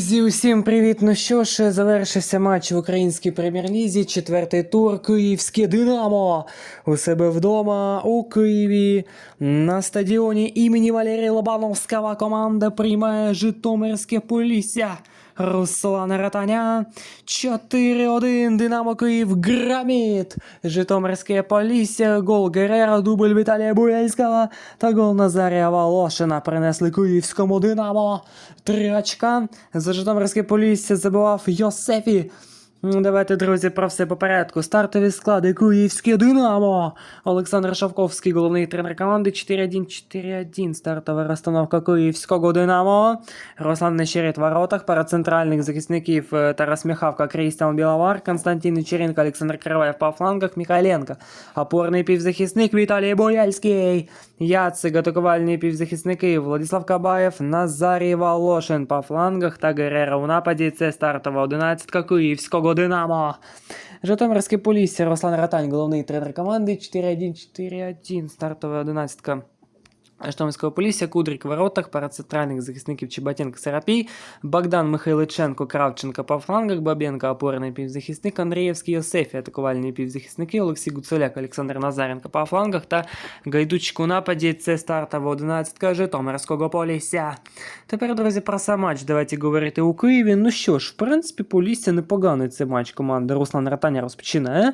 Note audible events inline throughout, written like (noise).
Друзі, усім привіт! Ну що ж, завершився матч в українській прем'єр-лізі. Четвертий тур. Київське Динамо у себе вдома у Києві на стадіоні імені Валерія Лобановського команда приймає Житомирське Полісся. Руслана Ратаня 4-1 Динамо Київ громит Житомирське Полісся, гол Герера, дубль Віталія Буяльського та гол Назарія Волошина принесли київському Динамо. Три очка. За Житомирське Полісся забивав Йосефі. Ну, Давайте, друзі, про все по порядку. Стартові склади Київське Динамо. Олександр Шавковський, головний тренер команди 4-1-4-1. Стартова розстановка Київського Динамо. Руслан Нещерет в воротах. Пара центральних захисників е, Тарас Міхавка, Крістіан Біловар, Константин Ічеренко, Олександр Криваєв по флангах, Михайленко. Опорний півзахисник Віталій Бояльський. Яцик, атакувальні півзахисники Владислав Кабаєв, Назарій Волошин по флангах та Герера у нападі. Це стартова одинадцятка Київського Динамо. Житомирське Полісся, Руслан Ратань, головний тренер команди 4-1-4-1. Стартова одинадцятка. Житомирського Полісся, Кудрик воротах, пара центральних захисників Чеботенко Серапій, Богдан Михайличенко, Кравченко по флангах, Бабенко, опорний півзахисник, Андрієвський Йосефі, атакувальні півзахисники, Олексій Гуцуляк, Олександр Назаренко по флангах та Гайдучик у нападі. Це стартова одинадцятка Житомирського Полісся. Тепер, друзі, про сам матч давайте говорити у Києві. Ну що ж, в принципі, Полісся непоганий цей матч команди Руслан Ратаня розпочинає.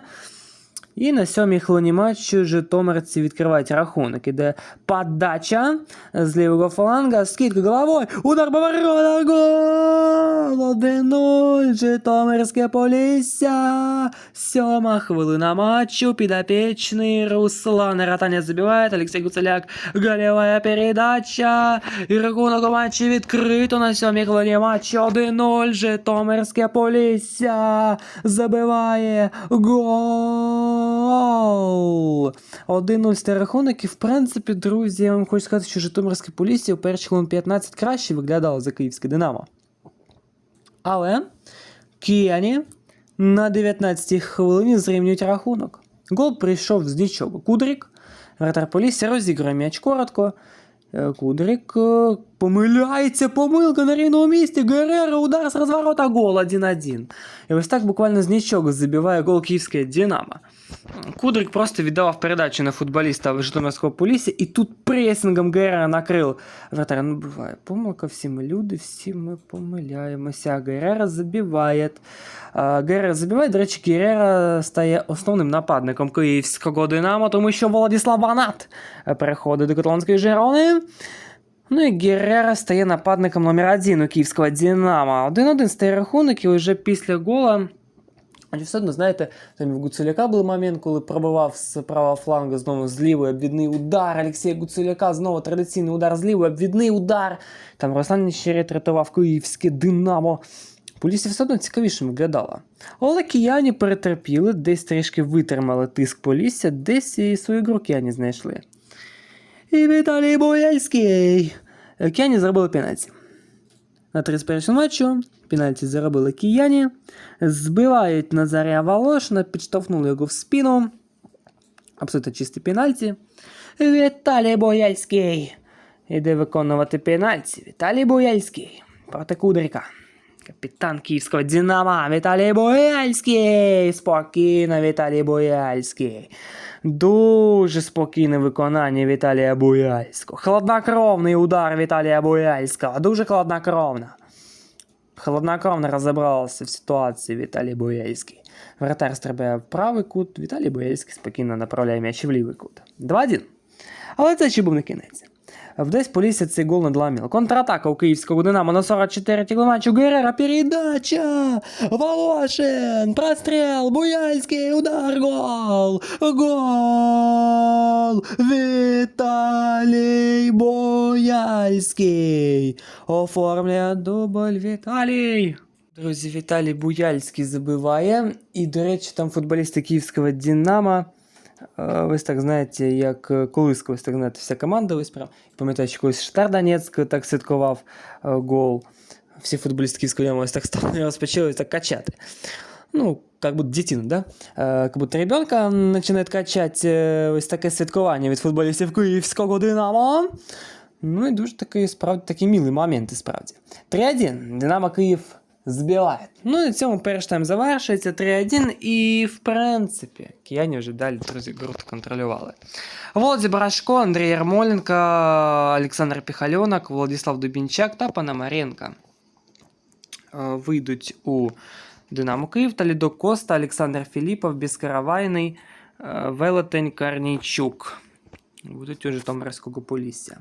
І на сьомій хвилині матчу Житомирці відкривають рахунок. Іде подача з лівого фланга, скидка головою, удар по воротах, гол! 1-0, Житомирське Полісся. Сьома хвилина матчу, підопічний Руслан Ратаня забиває, Олексій Гуцеляк, голевая передача. І рахунок у матчі відкрито на сьомій хвилині матчу 1-0, Житомирське Полісся забиває гол. 1-0 стає рахунок, і в принципі, друзі, я вам хочу сказати, що Житомирське Полісся у перші хвилин 15 краще виглядало за київське Динамо. Але кияні на 19-й хвилині зрівнюють рахунок. Гол прийшов з нічого. Кудрик, вратар Полісся розігрує м'яч коротко. Е, Кудрик е, помиляється, помилка на рівному місці. Герера, удар з розворота, гол 1-1. І ось так буквально з нічого забиває гол київське Динамо. Кудрик просто віддавав передачу на футболіста Житомирського Полісся, і тут пресингом Герера накрив вратаря. Ну, буває помилка, всі ми люди, всі ми помиляємося. Герера забиває. Герера забиває, до речі, Герера стає основним нападником київського Динамо, тому що Владислав Ванат переходить до каталонської Жерони. Ну і Герера стає нападником номер один у київського Динамо. 1-1 стає рахунок, і вже після гола. Але все одно, знаєте, там в Гуцуляка був момент, коли пробивав з правого флангу знову з лівої обвідний удар. Олексія Гуцуляка знову традиційний удар з лівої, обвідний удар. Там Руслан Нещерет рятував київське Динамо. Полісся все одно цікавіше виглядала. Але кияні перетерпіли, десь трішки витримали тиск Полісся, десь і свою гру кияні знайшли. І Віталій Бояльський. Кияні зробили пенальті. На 31 матчу пенальті заробили кияні, збивають Назарія Волошина, підштовхнули його в спину. Абсолютно чисті пенальті. Віталій Бояльський іде виконувати пенальті. Віталій Бояльський проти Кудрика. Капітан київського Динамо Віталій Бояльський. Спокійно, Віталій Бояльський. Дуже спокійне виконання Віталія Бояльського. Хладнокровний удар Віталія Бояльського. Дуже хладнокровно. Хладнокровно розібрався в ситуації Віталій Бояльський. Вратар стрибає в правий кут, Віталій Бояльський спокійно направляє м'яч в лівий кут. 2-1. Але це ще був не кінець. Вдесь Полісся цей гол надламів. Контратака у київського Динамо на 44-й матчу. Герера, передача! Волошин, прострел, Буяльський, удар, гол! Гол! Віталій Буяльський! Оформляє дубль Віталій! Друзі, Віталій Буяльський забиває. І, до речі, там футболісти київського Динамо. Е, Ось так, знаєте, як е, колись колись так знаєте, вся команда ось прям. Пам'ятаю, що колись Штар Донецьк так святкував е, гол. Всі футболісти Київського Динамо ось так стали розпочали ось так качати. Ну, как будто дитина, да? Е, Как будто ребенка починає качати е, ось таке святкування від футболістів Київського Динамо. Ну і дуже такий справді такі мілі моменти справді. 3-1. Динамо Київ збиває. Ну і на цьому перший тайм завершується 3-1. І в принципі, кияні вже далі друзі круто контролювали. Володі Барашко, Андрій Ярмоленко, Олександр Піхальонок, Владислав Дубінчак та Пономаренко е, вийдуть у Динамо Київ, Талідо Коста, Олександр Філіпов, Біскаравайний, е, Велетень Карнійчук. Будуть у Житомирського Полісся.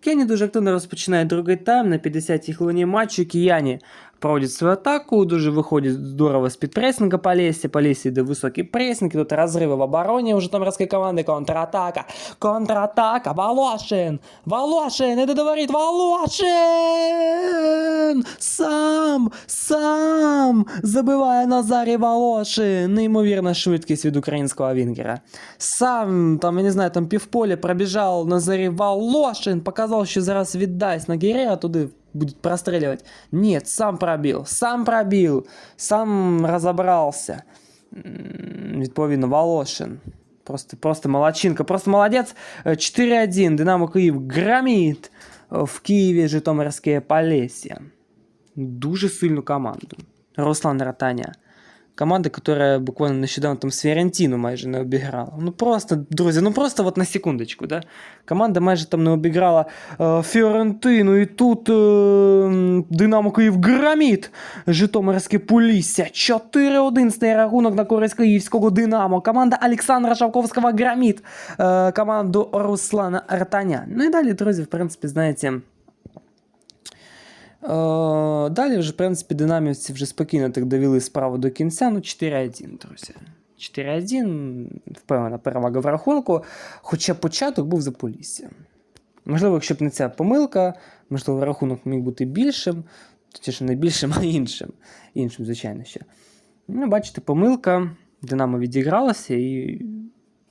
Кияні дуже активно розпочинає другий тайм. На 50-й хвилині матчу кияні проводять свою атаку, дуже виходять здорово з-під пресинга Полісся. Полісся йде високий пресинг, тут розриви в обороні у Житомирської команди, контратака, контратака, Волошин, Волошин, іде до воріт, Волошин! Сам, сам забиває Назарій Волошин. Неймовірна швидкість від українського вінгера. Сам, там, я не знаю, там півполя пробіжав Назарій Волошин, показав, що зараз віддасть на Герея, туди будет простреливать. Нет, сам пробил, сам пробил, сам розібрався. М, Відповідно, Волошин. Просто, просто молодчинка, просто молодець. Е, 4-1. Динамо Київ громить е, в Києві Житомирське Полісся. Дуже сильну команду. Руслан Ратаня. Команда, которая буквально нещодавно там з Фіорентіну майже не обіграла. Ну просто, друзі, ну просто от на секундочку, да? Команда майже там не обіграла е, Фіорентину, і тут е, Динамо Київ громить Житомирське Полісся. 4-1 стає рахунок на користь київського Динамо. Команда Олександра Шавковського громить е, команду Руслана Артаня. Ну і далі, друзі, в принципі, знаєте. Е, Далі вже, в принципі, динамівці вже спокійно так довели справу до кінця. Ну, 4-1, друзі. 4-1, впевнена перевага в рахунку. Хоча початок був за Полісся. Можливо, якщо б не ця помилка, можливо, рахунок міг бути більшим, точніше, не більшим, (laughs) а іншим. Іншим, звичайно, ще. Ну, бачите, помилка. Динамо відігралася і.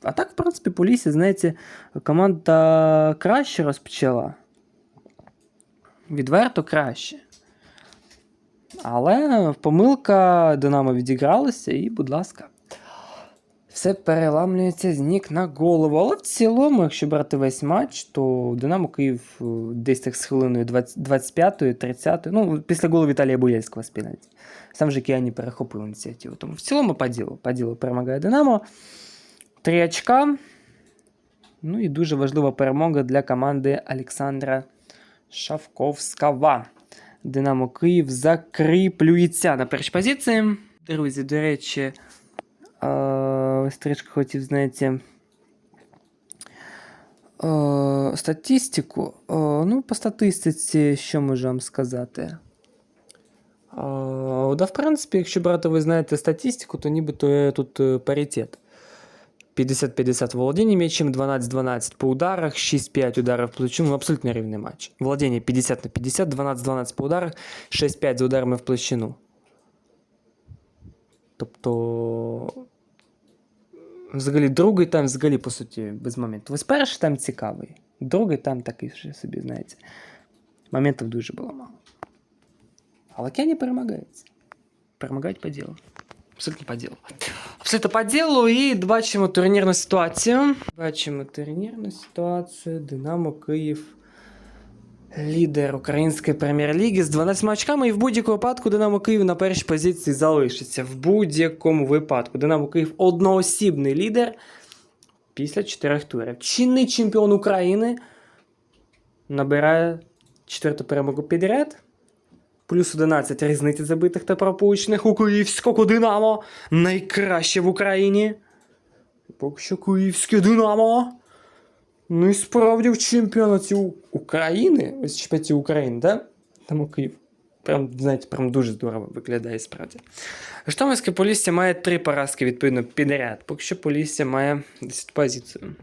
А так, в принципі, Полісся, знаєте, команда краще розпочала відверто краще. Але помилка Динамо відігралася, і, будь ласка, все переламлюється з ніг на голову. Але в цілому, якщо брати весь матч, то Динамо Київ е, десь так з хвилиною 25-ї, 30-ї, ну, після голу Віталія Буяльського з. Сам же Кіані перехопив ініціативу. Тому в цілому по ділу. По ділу перемагає Динамо. Три очка. Ну і дуже важлива перемога для команди Олександра Шавковського. Динамо Київ закріплюється на першій позиції. Друзі, до речі, е, ось трішки хотів, знаєте, е, статистику. Е, ну, по статистиці, що можу вам сказати? Да, в принципі, якщо брати, ви знаєте статистику, то нібито тут паритет. 50-50 володіння м'ячем, 12-12 по ударах, 6-5 ударів по плечу, ну абсолютно рівний матч. Володіння 50 на 50, 12-12 по ударах, 6-5 за ударами в площину. Тобто. Взагалі, другий тайм, взагалі, по суті, без моментів. Ось перший тайм цікавий. Другий тайм такий вже собі, знаєте. Моментів дуже було мало. Але Кені перемагається. Перемагають по ділу. Абсолютно по ділу. Абсолютно по ділу і бачимо турнірну ситуацію. Бачимо турнірну ситуацію. Динамо Київ. Лідер Української прем'єр-ліги з 12 очками, і в будь-якому випадку Динамо Київ на першій позиції залишиться. В будь-якому випадку. Динамо Київ одноосібний лідер після чотирьох турів. Чинний чемпіон України набирає четверту перемогу підряд. Плюс 11 різниці забитих та пропущених у Київського Динамо. Найкраще в Україні. Поки що Київське Динамо. Ну і справді в чемпіонаті України. Ось чемпіонаті України, да? Там Київ. Прям, знаєте, прям дуже здорово виглядає справді. Житомирське Полісся має три поразки, відповідно, підряд. Поки що Полісся має 10 позицію.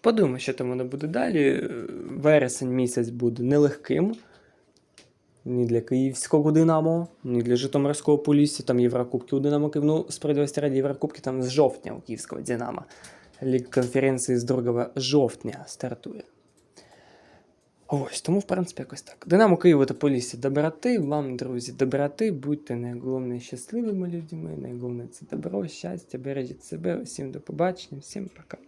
Подумаю, що там воно буде далі. Вересень місяць буде нелегким. Ні для київського Динамо, ні для Житомирського Полісся. Там Єврокубки у Динамо Київ. Ну, справедливості раді Єврокубки там з жовтня у Київського Динамо. Ліг конференції з 2 жовтня стартує. Ось, тому, в принципі, якось так. Динамо Києва та Полісся доброти. Вам, друзі, доброти. Будьте найголовніше щасливими людьми. Найголовніше це добро, щастя, бережіть себе. Всім до побачення, всім пока.